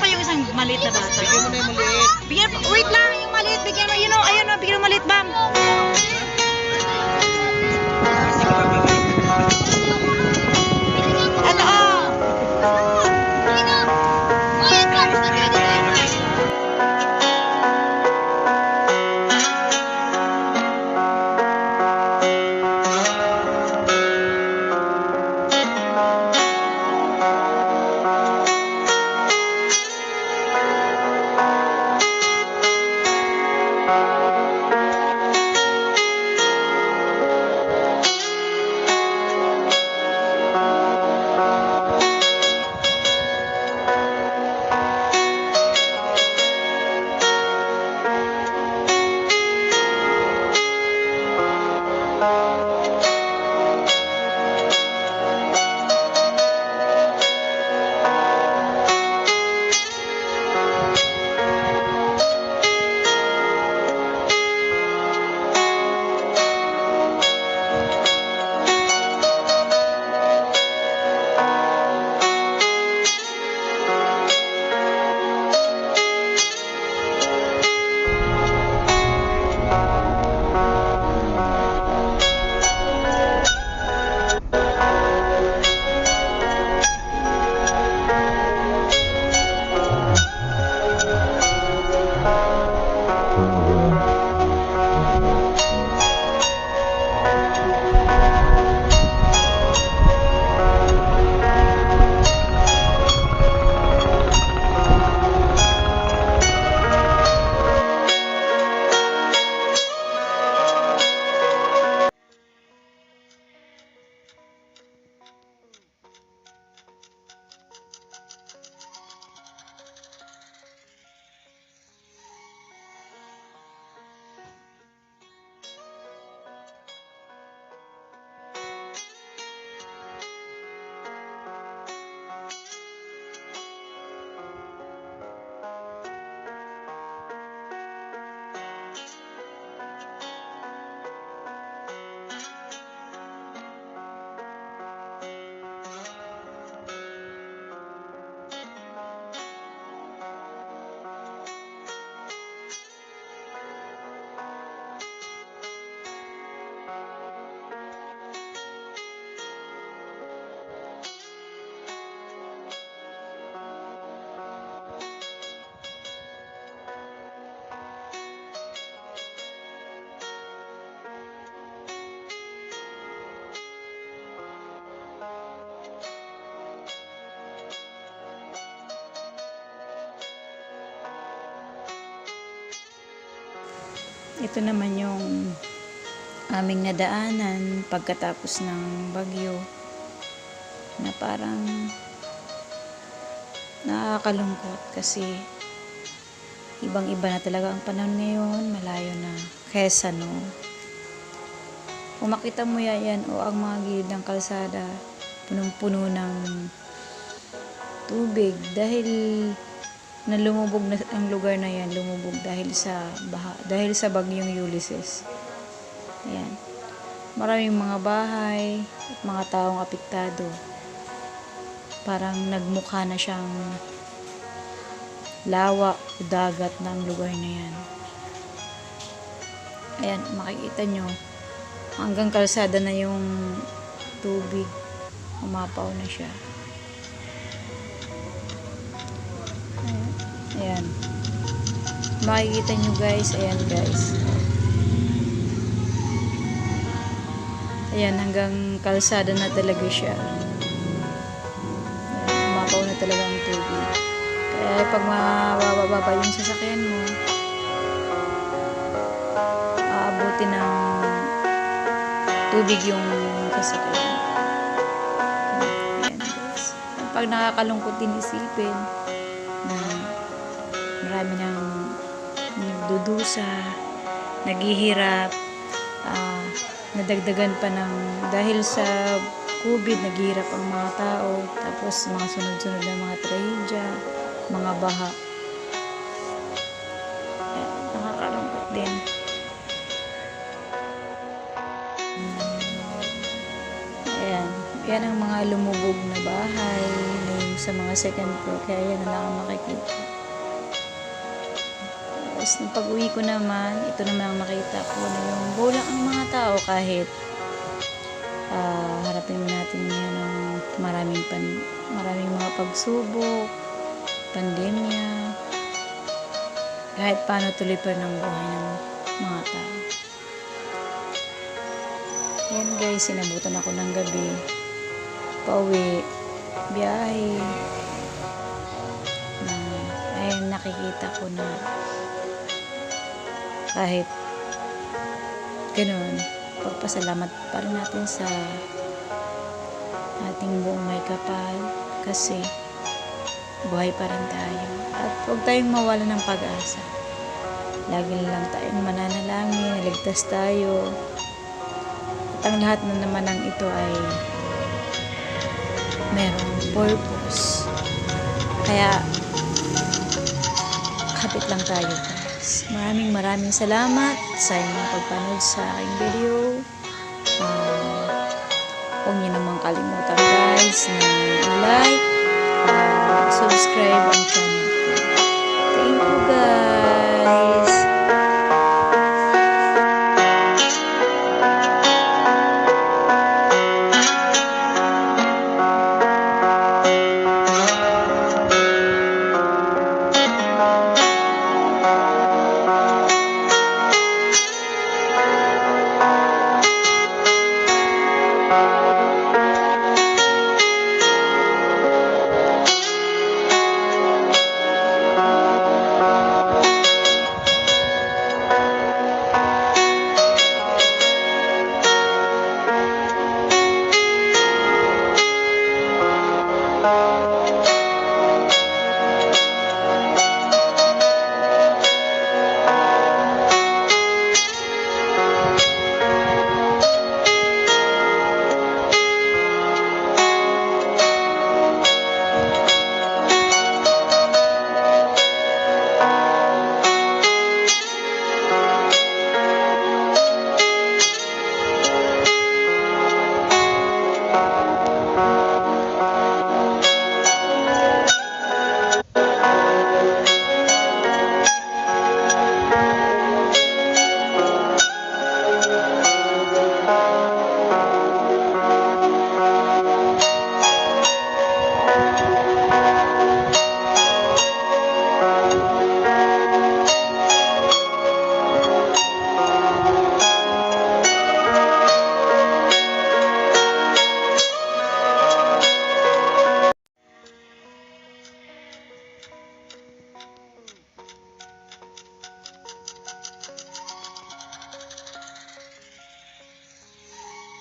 pa yung isang maliit na bata? Bigyan mo na yung maliit. Bigyan, wait lang, yung maliit, bigyan mo, yun o, ayun Ito naman yung aming nadaanan pagkatapos ng bagyo na parang nakakalungkot kasi ibang iba na talaga ang panahon ngayon, malayo na kesa no. Kung makita mo yan, yan o ang mga gilid ng kalsada, punong-puno ng tubig dahil na lumubog na ang lugar na yan, lumubog dahil sa baha, dahil sa bagyong Ulysses. Ayan. Maraming mga bahay at mga taong apektado. Parang nagmukha na siyang lawa o dagat ng lugar na yan. Ayan, makikita nyo, hanggang kalsada na yung tubig. Umapaw na siya. Ayan. Makikita nyo guys. Ayan guys. Ayan, hanggang kalsada na talaga siya. Ayan, umapaw na talaga ang tubig. Kaya pag mabababa pa yung sasakyan mo, aabuti ng tubig yung sasakyan. Ayan guys. Pag nakakalungkot din isipin marami nang nagdudusa, naghihirap, ah, nadagdagan pa ng dahil sa COVID, naghihirap ang mga tao, tapos mga sunod-sunod na mga trahedya, mga baha. Eh, nakakalungkot din. Ayan. Yan ang mga lumubog na bahay, yung sa mga second floor. Kaya yan na lang ang makikita. Tapos nung pag-uwi ko naman, ito naman ang nakita ko na yung bulang ang mga tao kahit ah, harapin natin ngayon ng maraming pan, maraming mga pagsubok, pandemya, kahit paano tuloy pa ng buhay ng mga tao. Yan guys, sinabutan ako ng gabi. Pauwi, biyahe. Na, ay nakikita ko na kahit ganun, pagpasalamat pa rin natin sa ating buong may kapal kasi buhay pa rin tayo. At huwag tayong mawala ng pag-asa. Lagi lang tayong mananalangin, naligtas tayo. At ang lahat na naman ng ito ay merong purpose. Kaya, kapit lang tayo. Maraming maraming salamat sa inyong pagpanood sa aking video. Ah, huwag niyo namang kalimutan guys na i-like, ah, subscribe ang channel ko. Thank you guys!